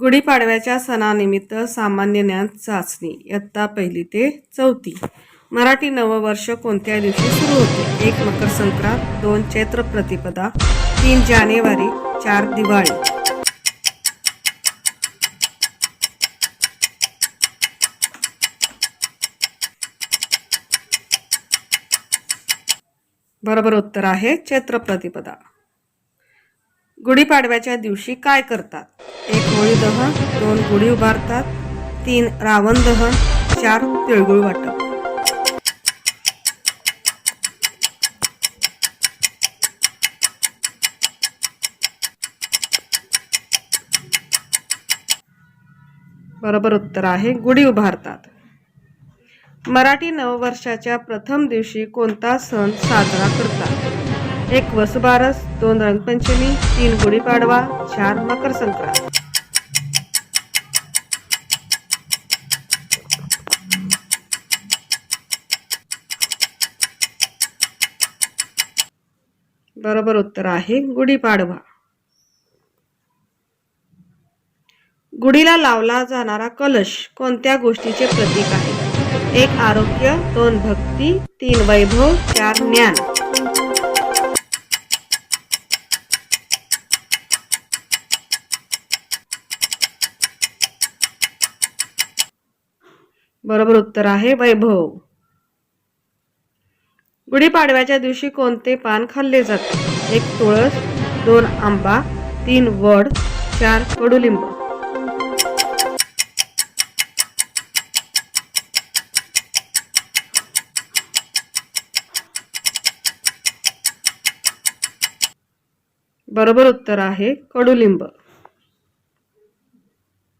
गुढीपाडव्याच्या सणानिमित्त सामान्य ज्ञान चाचणी. इयत्ता पहिली ते चौथी. मराठी नववर्ष कोणत्या दिवशी सुरू होते? एक मकर संक्रांत दोन चैत्र प्रतिपदा तीन जानेवारी चार दिवाळी. बरोबर उत्तर आहे चैत्र प्रतिपदा. गुढीपाडव्याच्या दिवशी काय करतात? एक होळी दहन दोन गुढी उभारतात तीन रावण दहन चार तिळगुळ वाटप. बरोबर उत्तर आहे गुढी उभारतात. मराठी नववर्षाच्या प्रथम दिवशी कोणता सण साजरा करतात? एक वसुबारस दोन रंगपंचमी तीन गुढीपाडवा चार मकर संक्रांत. बरोबर उत्तर आहे गुढीपाडवा. गुढीला लावला जाणारा कलश कोणत्या गोष्टीचे प्रतीक आहे? एक आरोग्य दोन भक्ती तीन वैभव चार ज्ञान. बरोबर उत्तर आहे वैभव. गुढीपाडव्याच्या दिवशी कोणते पान खाल्ले जाते? एक तुळस दोन आंबा तीन वड चार कडुलिंब. बरोबर उत्तर आहे कडुलिंब.